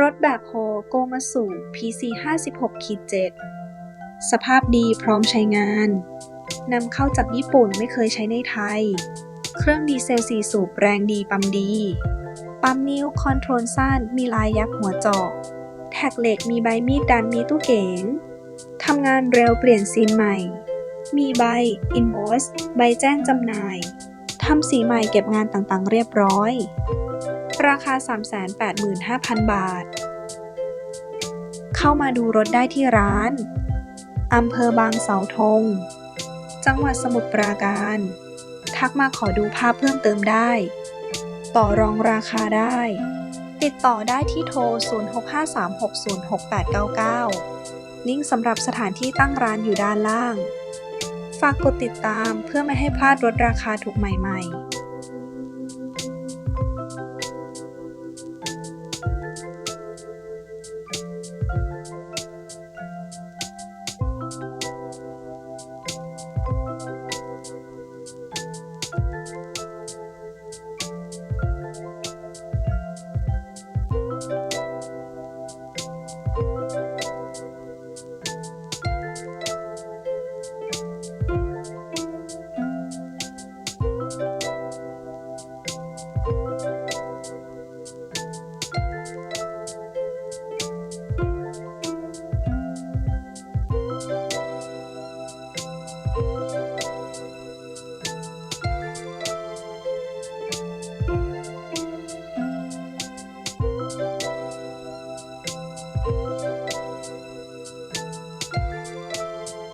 รถแบคโฮโกมาสุ PC 56ขีด7สภาพดีพร้อมใช้งาน นำเข้าจากญี่ปุ่นไม่เคยใช้ในไทย เครื่องดีเซล4สูบแรงดีปั๊มดี ปั๊มนิ้วคอนโทรลสั้นมีลายยักษ์หัวจาะแท็กเหล็กมีใบมีดดันมีตู้เก๋งทำงานเร็วเปลี่ยนซีนใหม่ มีใบ invoice ใบแจ้งจำหน่าย ทำสีใหม่เก็บงานต่างๆ เรียบร้อย ราคา 385,000 บาท เข้ามาดูรถได้ที่ร้าน อำเภอบางเสาธง จังหวัดสมุทรปราการ ทักมาขอดูภาพเพิ่มเติมได้ ต่อรองราคาได้ ติดต่อได้ที่โทร 0653606899 ลิงก์สำหรับสถานที่ตั้งร้านอยู่ด้านล่าง ฝากกดติดตามเพื่อไม่ให้พลาดรถราคาถูกใหม่ ๆ